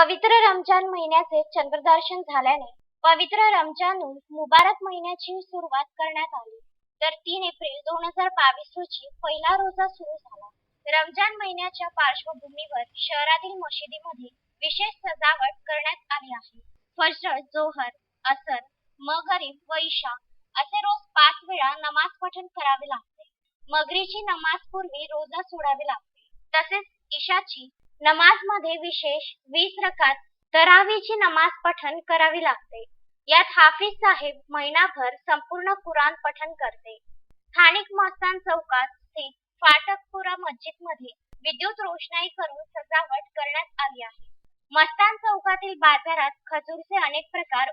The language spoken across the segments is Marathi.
पवित्र रमजान महिन्याचे चंद्रदर्शन झाल्याने पवित्र रमजान मुबारक महिन्याची सुरुवात करण्यात आली. तर तीन एप्रिल दोन हजार बावीस रोजी पहिला रोजा सुरू झाला. रमजान महिन्याच्या पार्श्वभूमीवर शहरातील मशिदीमध्ये विशेष सजावट करण्यात आली आहे. फजर जोहर असर मगरीब व ईशा असे रोज पाच वेळा नमाज पठण करावे लागते. मगरीची नमाज पूर्वी रोजा सोडावे लागते. तसेच ईशाची नमाजमध्ये विशेष वीस रकात तरावीची नमाज पठण करावी लागते. यात हाफिज साहेब महिनाभर संपूर्ण कुराण पठण करते. स्थानिक मस्तान चौकात स्थित फाटकपुरा मस्जिदमध्ये विद्युत रोषणाई करून सजावट करण्यात आली आहे. मस्तान चौकातील बाजारात खजूरचे अनेक प्रकार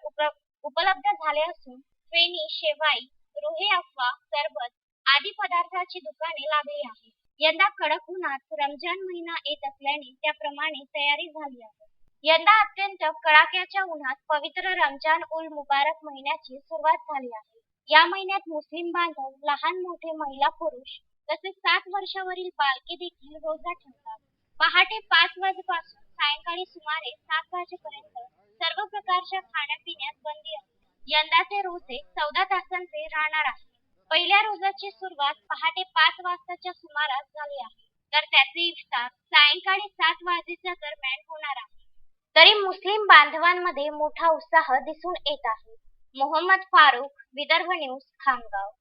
उपलब्ध झाले असून फेणी शेवाई रोहे अफवा सरबत आदी पदार्थाची दुकाने लागली आहेत. यंदा कडक उन्हात रमजान महिना येत असल्याने त्याप्रमाणे तयारी झाली आहे. यंदा अत्यंत कडाक्याच्या उन्हात पवित्र रमजान उल मुबारक महिन्याची सुरुवात झाली आहे. या महिन्यात मुस्लिम बांधव लहान मोठे महिला पुरुष तसेच सात वर्षावरील बालके देखील रोजा ठेवतात. पहाटे पाच वाजेपासून सायंकाळी सुमारे सात वाजेपर्यंत सर्व प्रकारच्या खाण्यापिण्यात बंदी असते यंदाचे रोजे चौदा तासांचे राहणार आहे पहिल्या रोजाची सुरुवात पहाटे पाच वाजताच्या सुमारास झाली आहे. तर त्याचे इफ्तार सायंकाळी सात वाजेच्या दरम्यान होणार आहे. तरी मुस्लिम बांधवांमध्ये मोठा उत्साह दिसून येत आहे. मोहम्मद फारूक विदर्भ न्यूज खामगाव.